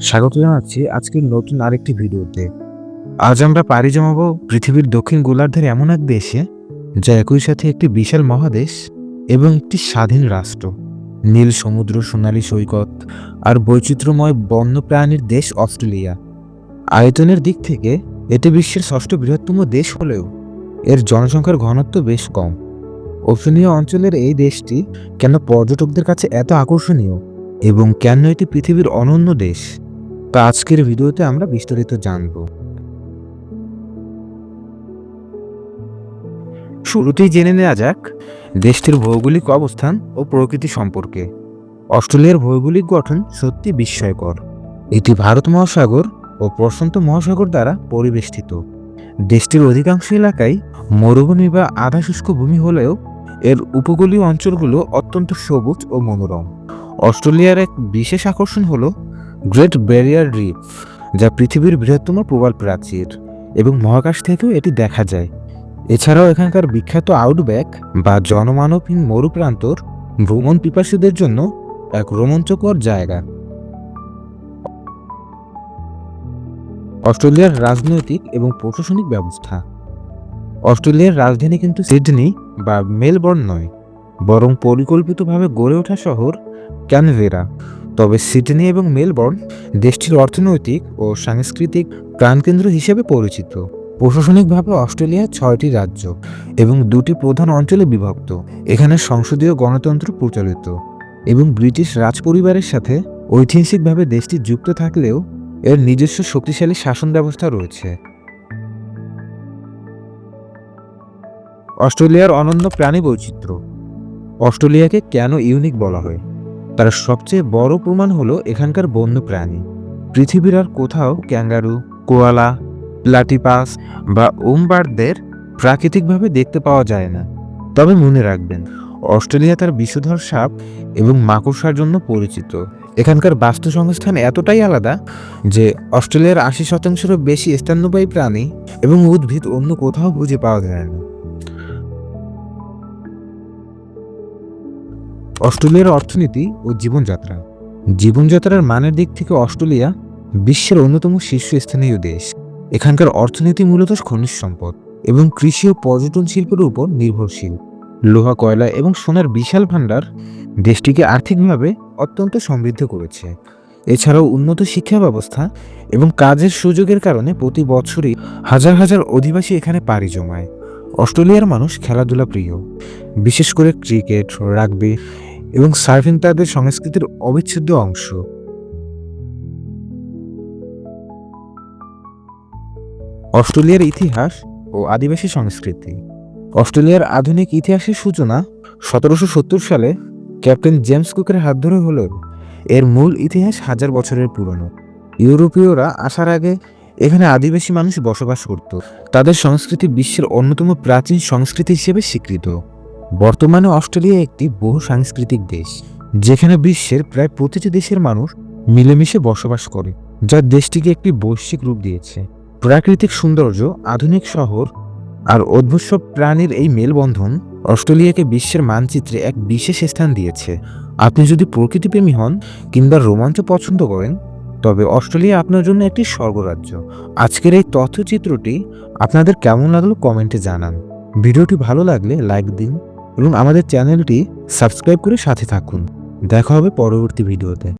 স্বাগত জানাচ্ছি আজকের নতুন আরেকটি ভিডিওতে। আজ আমরা পাড়ি জমাবো পৃথিবীর দক্ষিণ গোলার্ধের এমন এক দেশে, যা একই সাথে একটি বিশাল মহাদেশ এবং একটি স্বাধীন রাষ্ট্র। নীল সমুদ্র, সোনালী সৈকত আর বৈচিত্র্যময় বন্যপ্রাণীর দেশ অস্ট্রেলিয়া। আয়তনের দিক থেকে এটি বিশ্বের ষষ্ঠ বৃহত্তম দেশ হলেও এর জনসংখ্যার ঘনত্ব বেশ কম। ওশেনীয় অঞ্চলের এই দেশটি কেন পর্যটকদের কাছে এত আকর্ষণীয়? এবং কেন এটি পৃথিবীর অনন্য দেশ, তা আজকের ভিডিওতে আমরা বিস্তারিত জানব। শুরুতেই জেনে নেওয়া যাক, দেশটির ভৌগোলিক অবস্থান ও প্রকৃতি সম্পর্কে। অস্ট্রেলিয়ার ভৌগোলিক গঠন সত্যি বিস্ময়কর। এটি ভারত মহাসাগর ও প্রশান্ত মহাসাগর দ্বারা পরিবেষ্টিত। দেশটির অধিকাংশ এলাকায় মরুভূমি বা আধা শুষ্ক ভূমি হলেও এর উপকূলীয় অঞ্চলগুলো অত্যন্ত সবুজ ও মনোরম। অস্ট্রেলিয়ার এক বিশেষ আকর্ষণ হল গ্রেট ব্যারিয়ার রিফ যা পৃথিবীর বৃহত্তম প্রবাল প্রাচীর এবং মহাকাশ থেকেও এটি দেখা যায়। এছাড়াও এখানকার বিখ্যাত আউটব্যাক বা জনমানবহীন মরুপ্রান্তর ভ্রমণ পিপাসীদের জন্য এক রোমাঞ্চকর জায়গা। অস্ট্রেলিয়ার রাজনৈতিক এবং প্রশাসনিক ব্যবস্থা। অস্ট্রেলিয়ার রাজধানী কিন্তু সিডনি বা মেলবোর্ন নয়, বরং পরিকল্পিতভাবে গড়ে ওঠা শহর ক্যানভেরা। তবে সিডনি এবং মেলবোর্ন দেশটির অর্থনৈতিক ও সাংস্কৃতিক প্রাণকেন্দ্র হিসেবে পরিচিত। প্রশাসনিকভাবে অস্ট্রেলিয়া ছয়টি রাজ্য এবং দুটি প্রধান অঞ্চলে বিভক্ত। এখানে সংসদীয় গণতন্ত্র প্রচলিত এবং ব্রিটিশ রাজপরিবারের সাথে ঐতিহাসিকভাবে দেশটি যুক্ত থাকলেও এর নিজস্ব শক্তিশালী শাসন ব্যবস্থা রয়েছে। অস্ট্রেলিয়ার অনন্য প্রাণী বৈচিত্র্য অস্ট্রেলিয়াকে কেন ইউনিক বলা হয়? তার সবচেয়ে বড় প্রমাণ হলো এখানকার বন্য প্রাণী। পৃথিবীর আর কোথাও ক্যাঙ্গারু, কোয়ালা, প্লাটিপাস বা ওমবার্ডদের প্রাকৃতিকভাবে দেখতে পাওয়া যায় না। তবে মনে রাখবেন, অস্ট্রেলিয়া তার বিষধর সাপ এবং মাকড়সার জন্য পরিচিত। এখানকার বাস্তু সংস্থান এতটাই আলাদা যে অস্ট্রেলিয়ার আশি শতাংশেরও বেশি স্তন্যপায়ী প্রাণী এবং উদ্ভিদ অন্য কোথাও খুঁজে পাওয়া যায় না। অস্ট্রেলিয়ার অর্থনীতি ও জীবনযাত্রা। জীবনযাত্রার মানের দিক থেকে অস্ট্রেলিয়া বিশ্বের অন্যতম শীর্ষস্থানীয় দেশ। এখানকার অর্থনীতি মূলত খনিজ সম্পদ এবং কৃষি ও পর্যটন শিল্পের উপর নির্ভরশীল। লোহা, কয়লা এবং সোনার বিশাল ভাণ্ডার দেশটিকে আর্থিকভাবে অত্যন্ত সমৃদ্ধ করেছে। এছাড়াও উন্নত শিক্ষা ব্যবস্থা এবং কাজের সুযোগের কারণে প্রতি বছরই হাজার হাজার অধিবাসী এখানে পাড়ি জমায়। অস্ট্রেলিয়ার মানুষ খেলাধুলা প্রিয়, বিশেষ করে ক্রিকেট, রাগবি এবং সার্ফিং তাদের সংস্কৃতির অবিচ্ছেদ্য অংশ। অস্ট্রেলিয়ার ইতিহাস ও আদিবাসী সংস্কৃতি। অস্ট্রেলিয়ার আধুনিক ইতিহাসের সূচনা সতেরোশো সত্তর সালে ক্যাপ্টেন জেমস কুকের হাত ধরে হলেও এর মূল ইতিহাস হাজার বছরের পুরনো। ইউরোপীয়রা আসার আগে এখানে আদিবাসী মানুষ বসবাস করত। তাদের সংস্কৃতি বিশ্বের অন্যতম প্রাচীন সংস্কৃতি হিসেবে স্বীকৃত। বর্তমানে অস্ট্রেলিয়া একটি বহু সাংস্কৃতিক দেশ, যেখানে বিশ্বের প্রায় প্রতিটি দেশের মানুষ মিলেমিশে বসবাস করে, যা দেশটিকে একটি বৈশ্বিক রূপ দিয়েছে। প্রাকৃতিক সৌন্দর্য, আধুনিক শহর আর অদ্ভুত সব প্রাণীর এই মেলবন্ধন অস্ট্রেলিয়াকে বিশ্বের মানচিত্রে এক বিশেষ স্থান দিয়েছে। আপনি যদি প্রকৃতিপ্রেমী হন কিংবা রোমাঞ্চ পছন্দ করেন তবে অস্ট্রেলিয়া আপনার জন্য একটি স্বর্গরাজ্য। আজকের এই তথ্যচিত্রটি আপনাদের কেমন লাগল কমেন্টে জানান। ভিডিওটি ভালো লাগলে লাইক দিন এবং আমাদের চ্যানেলটি সাবস্ক্রাইব করে সাথে থাকুন। দেখা হবে পরবর্তী ভিডিওতে।